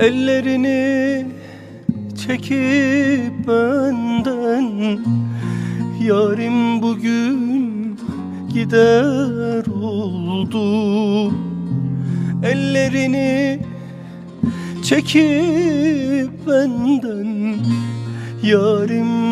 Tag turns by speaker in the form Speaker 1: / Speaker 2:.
Speaker 1: Ellerini çekip benden Yarim bugün gider oldu Ellerini çekip benden Yarim